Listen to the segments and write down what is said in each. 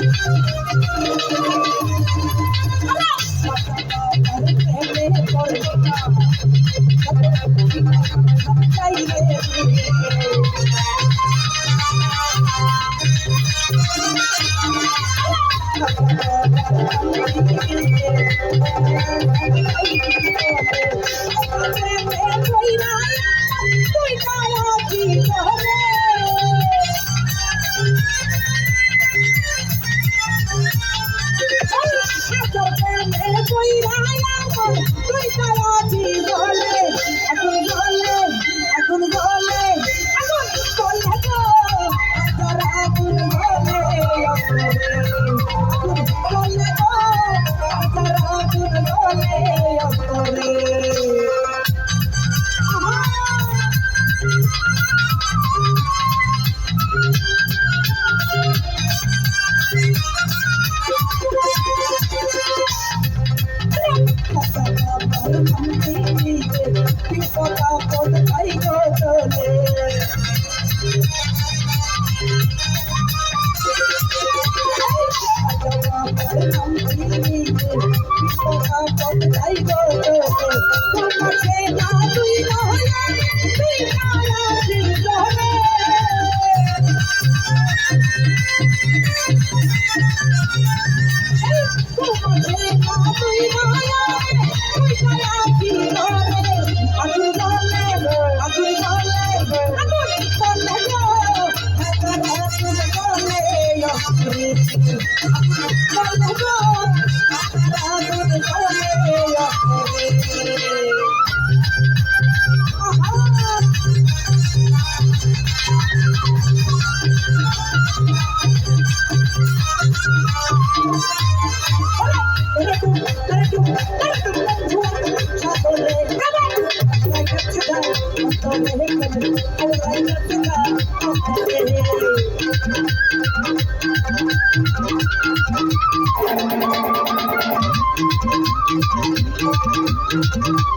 Música Oh.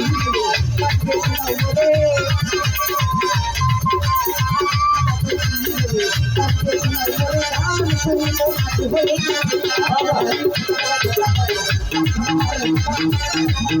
Thank you. Oh,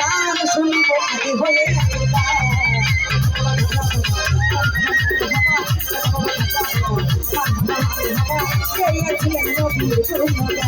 গান শুনব আগে হয়ে Yeah, yeah, yeah, yeah, yeah, yeah, yeah,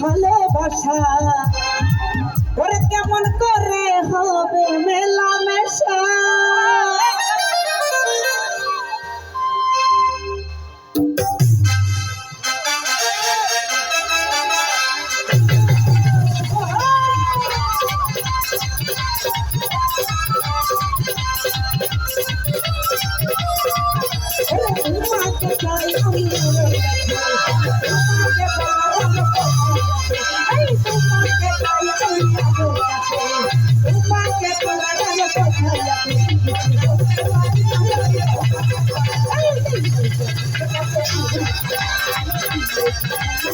ভালোবাসা। ওরে কেমন করে হবে মেলামেশা Thank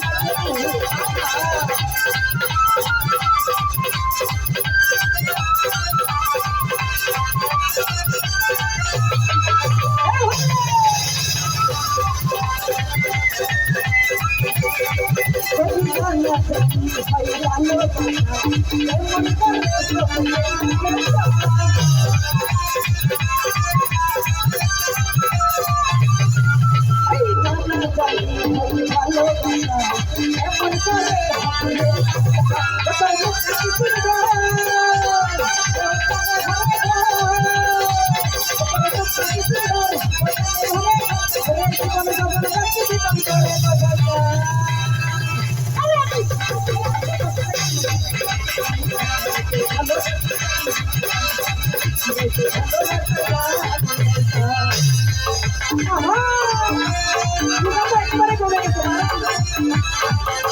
you. Música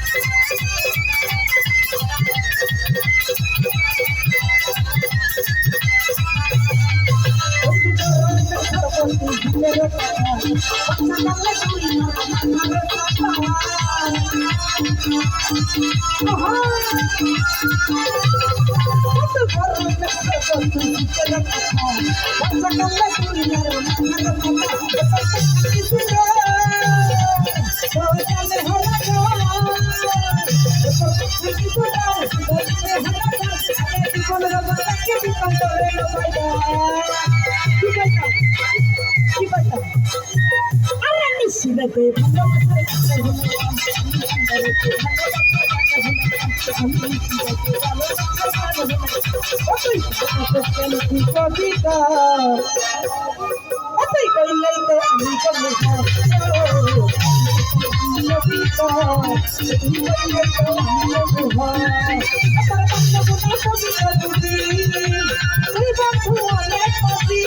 সিলেটে কবিতা এতই কইলেই তো আমি কবি কবিতা কইলেই তো আমি কবি কবিতা তুমি তুই বন্ধু অনেক কবি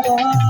তুই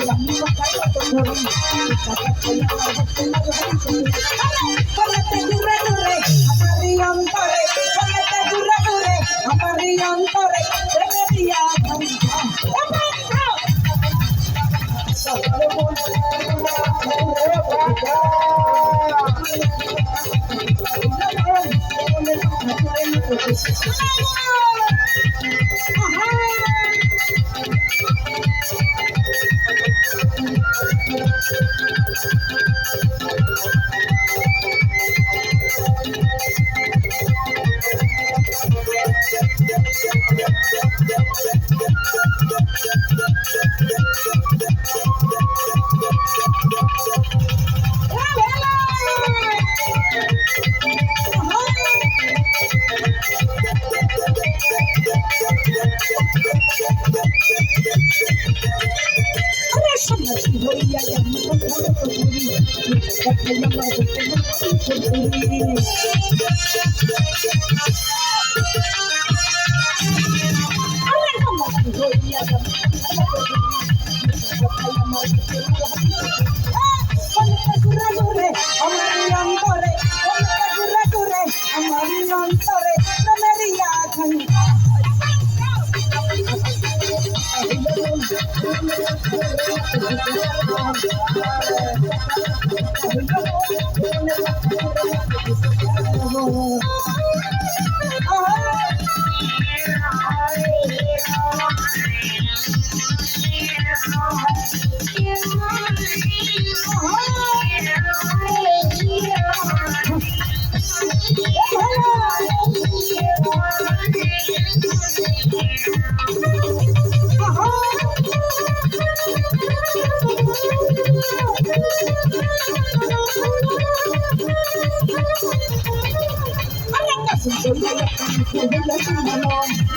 অন্তরে blessing alone.